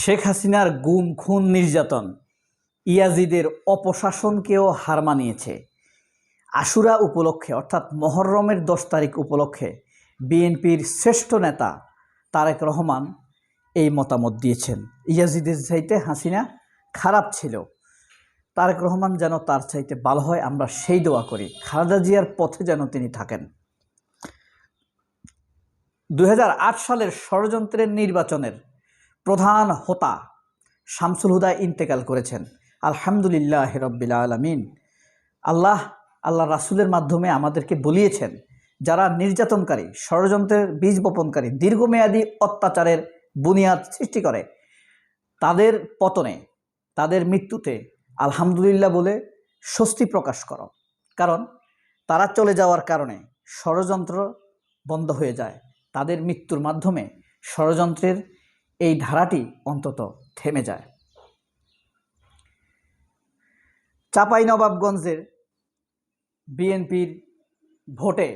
শেখ হাসিনার গুম, খুন, নির্যাতন ইয়াজিদের অপশাসনকেও হার মানিয়েছে। আশুরা উপলক্ষে, অর্থাৎ মহররমের দশ তারিখ উপলক্ষে বিএনপির শ্রেষ্ঠ নেতা তারেক রহমান এই মতামত দিয়েছেন। ইয়াজিদের চাইতে হাসিনা খারাপ ছিল। তারেক রহমান যেন তার চাইতে ভালো হয়, আমরা সেই দোয়া করি। খালেদা জিয়ার পথে যেন তিনি থাকেন। দু হাজার আট সালের ষড়যন্ত্রের নির্বাচনের প্রধান হোতা শামসুল হুদা ইন্তেকাল করেছেন। আলহামদুলিল্লাহ রব্বিল আলমিন। আল্লাহ আল্লাহ রাসুলের মাধ্যমে আমাদেরকে বলিয়েছেন, যারা নির্যাতনকারী, ষড়যন্ত্রের বীজ বপনকারী, দীর্ঘমেয়াদী অত্যাচারের বুনিয়াদ সৃষ্টি করে, তাদের পতনে, তাদের মৃত্যুতে আলহামদুলিল্লাহ বলে স্বস্তি প্রকাশ করো। কারণ তারা চলে যাওয়ার কারণে ষড়যন্ত্র বন্ধ হয়ে যায়। তাদের মৃত্যুর মাধ্যমে ষড়যন্ত্রের এই ধারাটি অন্তত থেমে যায়। চাপাই নবাবগঞ্জের বিএনপির ভোটে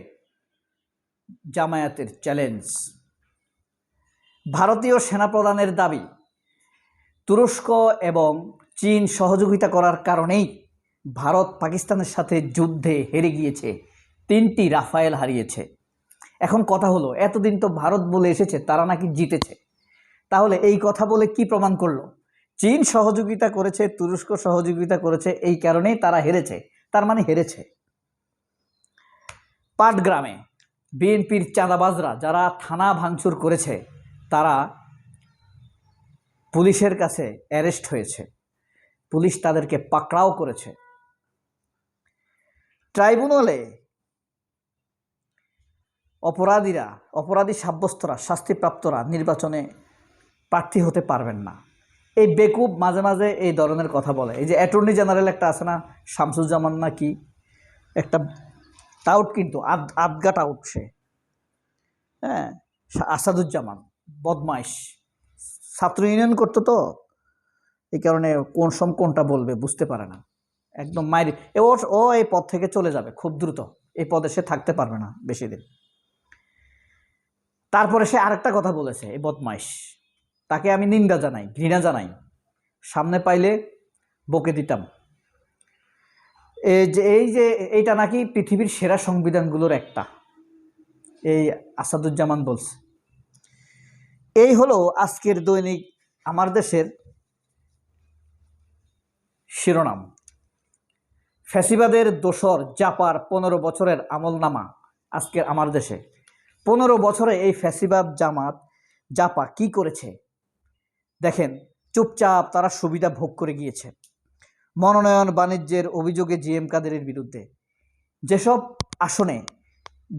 জামায়াতের চ্যালেঞ্জ। ভারতীয় সেনাপ্রধানের দাবি, তুরস্ক এবং চীন সহযোগিতা করার কারণেই ভারত পাকিস্তানের সাথে যুদ্ধে হেরে গিয়েছে, তিনটি রাফায়েল হারিয়েছে। এখন কথা হলো, এতদিন তো ভারত বলে এসেছে, তারা নাকি জিতেছে। তাহলে এই কথা বলে কি প্রমাণ করল? চীন সহযোগিতা করেছে, তুরস্ক সহযোগিতা করেছে, এই কারণেই তারা হেরেছে। তার মানে হেরেছে। পাটগ্রামে বিএনপির চাঁদাবাজরা যারা থানা ভাঙচুর করেছে, তারা পুলিশের কাছে অ্যারেস্ট হয়েছে। পুলিশ তাদেরকে পাকড়াও করেছে। ট্রাইব্যুনালে অপরাধীরা, অপরাধী সাব্যস্তরা, শাস্তিপ্রাপ্তরা নির্বাচনে প্রার্থী হতে পারবেন না। এই বেকুব মাঝে মাঝে এই ধরনের কথা বলে। এই যে অ্যাটর্নি জেনারেল একটা আছে না, শামসুজ্জামান না কি? একটা টাউট কিন্তু আদ আদগা টাউট সে। হ্যাঁ আসাদুজ্জামান, বদমাইশ। ছাত্র ইউনিয়ন করতো তো। এই কারণে কোন সম কোনটা বলবে বুঝতে পারে না। একদম মায়ের ও ও এই পদ থেকে চলে যাবে খুব দ্রুত। এই পদে সে থাকতে পারবে না বেশি দিন। তারপরে সে আরেকটা কথা বলেছে, এই বদমাইশ। তাকে আমি নিন্দা জানাই, ঘৃণা জানাই। সামনে পাইলে বকে দিতাম। এই যে এই যে, এইটা নাকি পৃথিবীর সেরা সংবিধানগুলোর একটা। এই আসাদুজ্জামান বলছে। এই হলো আজকের দৈনিক আমার দেশের শিরোনাম। ফ্যাসিবাদের দোসর জাপার পনেরো বছরের আমলনামা আজকের আমার দেশে। পনেরো বছরে এই ফ্যাসিবাদ জামাত জাপা কি করেছে? দেখেন, চুপচাপ তারা সুবিধা ভোগ করে গিয়েছে। মনোনয়ন বাণিজ্যের অভিযোগে জিএম কাদেরের বিরুদ্ধে। যেসব আসনে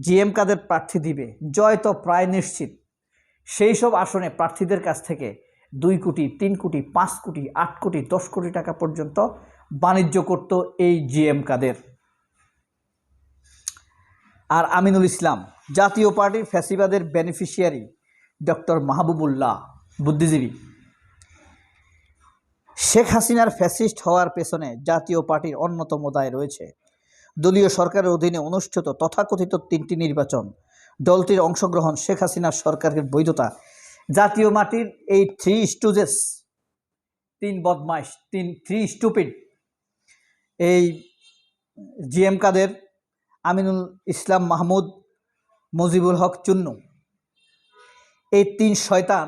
জিএম কাদের প্রার্থী দিবে, জয় তো প্রায় নিশ্চিত। সেই সব আসনে প্রার্থীদের কাছ থেকে দুই কোটি, তিন কোটি, পাঁচ কোটি, আট কোটি, দশ কোটি টাকা পর্যন্ত বাণিজ্য করত এই জিএম কাদের। আর আমিনুল ইসলাম, জাতীয় পার্টির ফ্যাসিবাদের বেনিফিশিয়ারি ডক্টর মাহবুবুল্লাহ, বুদ্ধিজীবী। শেখ হাসিনার ফ্যাসিস্ট হওয়ার পেছনে জাতীয় পার্টির অন্যতম দায় রয়েছে। দলীয় সরকারের অধীনে অনুষ্ঠিত তথাকথিত তিনটি নির্বাচন। দলটির অংশগ্রহণ শেখ হাসিনার সরকারের বৈধতা। জাতীয় মাটির এই থ্রি স্টুজেস তিন বদমাইশ, তিন থ্রি স্টুপিড এই জিএম কাদের, আমিনুল ইসলাম মাহমুদ, মুজিবুল হক চুন্নু। এই তিন শয়তান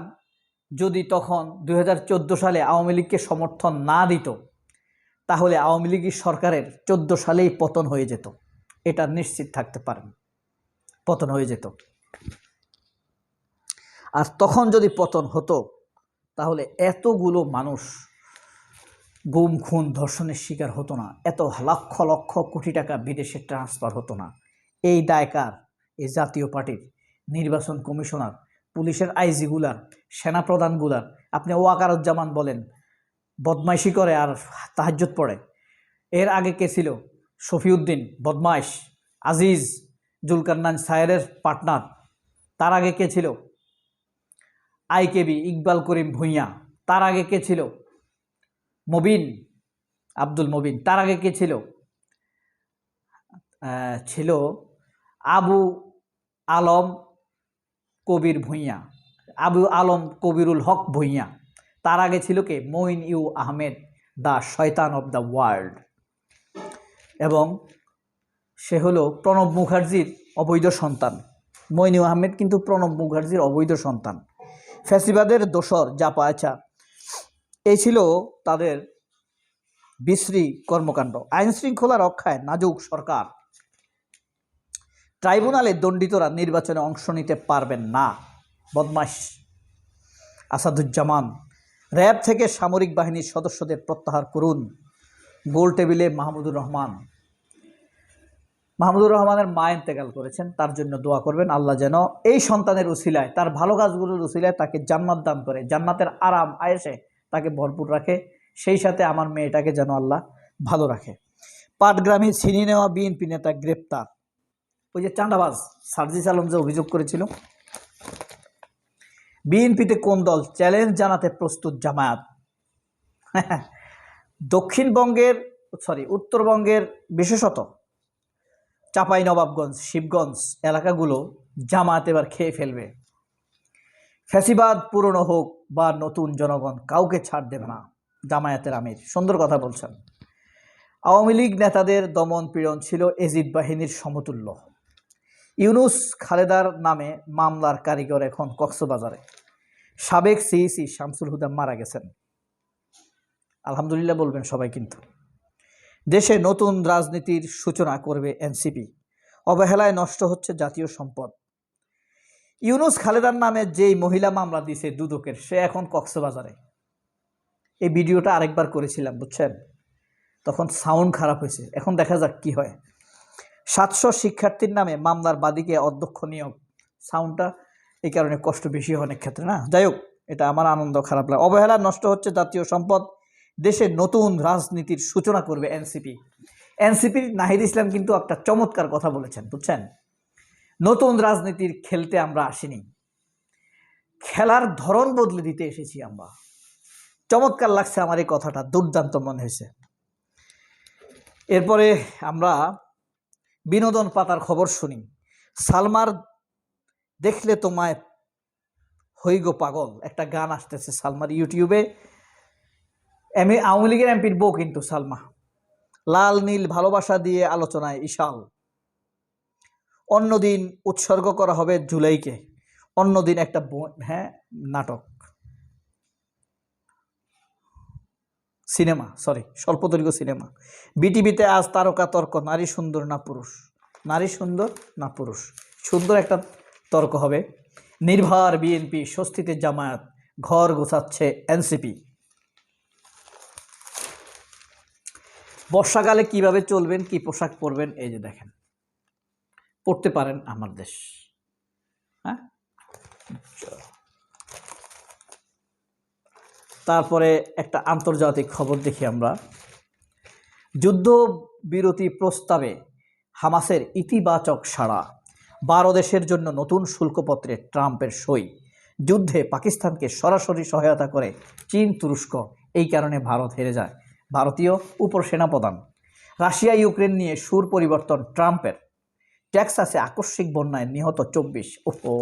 যদি তখন দুই হাজার চোদ্দ সালে আওয়ামী লীগকে সমর্থন না দিত, তাহলে আওয়ামী লীগের সরকারের চোদ্দ সালেই পতন হয়ে যেত। এটা নিশ্চিত থাকতে পারেন। পতন হয়ে যেত। আর তখন যদি পতন হতো, তাহলে এতগুলো মানুষ গুম, খুন, ধর্ষণের শিকার হতো না। এত লক্ষ লক্ষ কোটি টাকা বিদেশে ট্রান্সফার হতো না। এই দায়কার এই জাতীয় পার্টির নির্বাচন কমিশনার পুলিশের আইজিগুলার সেনাপ্রধানগুলার আপনি ওয়াকারুজ্জামান বলেন, বদমাইশি করে আর তাহাজ্জুদ পড়ে। এর আগে কে ছিল? শফিউদ্দিন, বদমাইশ, আজিজ জুলকান্নান সায়েরের পার্টনার। তার আগে কে ছিল? আইকেবি, ইকবাল করিম ভূঁইয়া। তার আগে কে ছিল? মবিন, আব্দুল মবিন। তার আগে কে ছিল? ছিল আবু আলম কবির ভূঁইয়া, আবু আলম কবিরুল হক ভূঁইয়া। তার আগে ছিল কে? মঈন ইউ আহমেদ, দ্য শয়তান অব দ্য ওয়ার্ল্ড। এবং সে হলো প্রণব মুখার্জির অবৈধ সন্তান। মইনু আহমেদ কিন্তু প্রণব মুখার্জির অবৈধ সন্তান। ফ্যাসিবাদের দোসর যা পায়চা এই ছিল তাদের বিশ্রী কর্মকাণ্ড। আইন শৃঙ্খলা রক্ষায় নাজুক সরকার। ট্রাইব্যুনালে দণ্ডিতরা নির্বাচনে অংশ নিতে পারবেন না। বদমাস আসাদুজ্জামান, র্যাব থেকে সামরিক বাহিনীর সদস্যদের প্রত্যাহার করুন। গোল টেবিলে মাহমুদুর রহমান। মাহমুদুর রহমানের মা ইন্তেকাল করেছেন, তার জন্য দোয়া করবেন। আল্লাহ যেন এই সন্তানের উসিলায়, তার ভালো কাজগুলোর উসিলায় তাকে জান্নাত দান করে, জান্নাতের আরাম আয়েসে তাকে ভরপুর রাখে। সেই সাথে আমার মেয়েটাকে যেন আল্লাহ ভালো রাখে। পাটগ্রামে ছিনিয়ে নেওয়া বিএনপি নেতা গ্রেপ্তার। ওই যে চাঁদাবাজ, সার্জিস আলম যে অভিযোগ করেছিল। বিএনপিতে কোন দল? চ্যালেঞ্জ জানাতে প্রস্তুত জামায়াত। দক্ষিণবঙ্গের সরি উত্তরবঙ্গের বিশেষত চাপাই নবাবগঞ্জ শিবগঞ্জ এলাকাগুলো জামায়াত এবার খেয়ে ফেলবে। ফ্যাসিবাদ পুরনো হোক বা নতুন জনগণ, কাউকে ছাড় দেবে না জামায়াতের আমির। সুন্দর কথা বলছেন। আওয়ামী লীগ নেতাদের দমন পীড়ন ছিল এজিদ বাহিনীর সমতুল্য। ইউনুস খালেদার নামে মামলার কারিগর এখন কক্সবাজারে। সাবেক সিইসি শামসুল হুদা মারা গেছেন। আলহামদুলিল্লাহ বলবেন সবাই কিন্তু। দেশে নতুন রাজনীতির সূচনা করবে এনসিপি। অবহেলায় নষ্ট হচ্ছে জাতীয় সম্পদ। ইউনুস খালেদার নামে যেই মহিলা মামলা দিছে দুদকের, সে এখন কক্সবাজারে। এই ভিডিওটা আরেকবার করেছিলাম, বুঝছেন? তখন সাউন্ড খারাপ হয়েছে। এখন দেখা যাক কি হয়। সাতশো শিক্ষার্থীর নামে মামলার বাদীকে অধ্যক্ষ নিয়োগ। সাউন্ডটা এই কারণে কষ্ট বেশি হয় অনেক ক্ষেত্রে, না? যাই হোক, এটা আমার আনন্দ, খারাপ লাগে। অবহেলা নষ্ট হচ্ছে জাতীয় সম্পদ। দেশে নতুন রাজনীতির সূচনা করবে এনসিপি। এনসিপির নাহিদ ইসলাম কিন্তু একটা চমৎকার কথা বলেছেন, বুঝছেন? নতুন রাজনীতির খেলতে আমরা আসিনি। খেলার ধরন বদলে দিতে এসেছি আমরা। চমৎকার লাগছে আমার এই কথাটা, দুর্দান্ত মনে হয়েছে। এরপরে আমরা বিনোদন পাতার খবর শুনি। সালমার দেখলে তোমায় হইগো পাগল, একটা গান আসতেছে সালমার ইউটিউবে। এমনি আওয়ামী লীগের এমপির বউ কিন্তু সালমা। লাল, নীল ভালোবাসা দিয়ে আলোচনায় ইশাল অন্যদিন উৎসর্গ করা হবে জুলাইকে। অন্যদিন একটা হ্যাঁ নাটক। সিনেমা সরি স্বল্পদৈর্ঘ্য সিনেমা। বিটিভিতে আজ তারকা, তর্ক, নারী সুন্দর না পুরুষ? নারী সুন্দর না পুরুষ? সুন্দর একটা তর্ক হবে। নির্ভার বিএনপি, স্বস্তিতে জামায়াত, ঘর গোছাচ্ছে এনসিপি। বর্ষাকালে কীভাবে চলবেন, কি পোশাক পরবেন, এই যে দেখেন। পড়তে পারেন আমার দেশ। হ্যাঁ? তারপরে একটা আন্তর্জাতিক খবর দেখি আমরা। যুদ্ধ বিরতি প্রস্তাবে হামাসের ইতিবাচক সাড়া, বারো দেশের জন্য নতুন শুল্কপত্রে ট্রাম্পের সই, যুদ্ধে পাকিস্তানকে সরাসরি সহায়তা করে চীন তুরস্ক, এই কারণে ভারত হেরে যায়। ভারতীয় উপসেনাপ্রধান, রাশিয়া ইউক্রেন নিয়ে সুর পরিবর্তন ট্রাম্পের, টেক্সাসে আকস্মিক বন্যায় নিহত চব্বিশ, ওহো।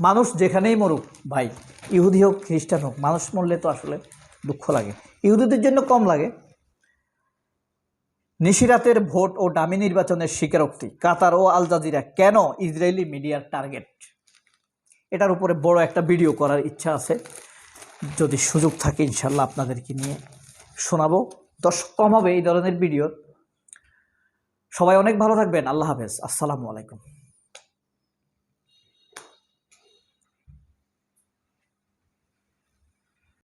মানুষ যেখানেই মরুক, ভাই, ইহুদি হোক, খ্রিস্টান হোক, মানুষ মরলে তো আসলে দুঃখ লাগে। ইহুদিদের জন্য কম লাগে। নিশিরাতের ভোট ও ডামি নির্বাচনের স্বীকারোক্তি, কাতার ও আল জাজিরা কেন ইসরায়েলি মিডিয়ার টার্গেট? এটার উপরে বড় একটা ভিডিও করার ইচ্ছা আছে। যদি সুযোগ থাকে ইনশাল্লাহ আপনাদেরকে নিয়ে শোনাবো। দর্শক কম হবে এই ধরনের ভিডিও সবাই অনেক ভালো থাকবেন। আল্লাহ হাফেজ। আসসালামু আলাইকুম।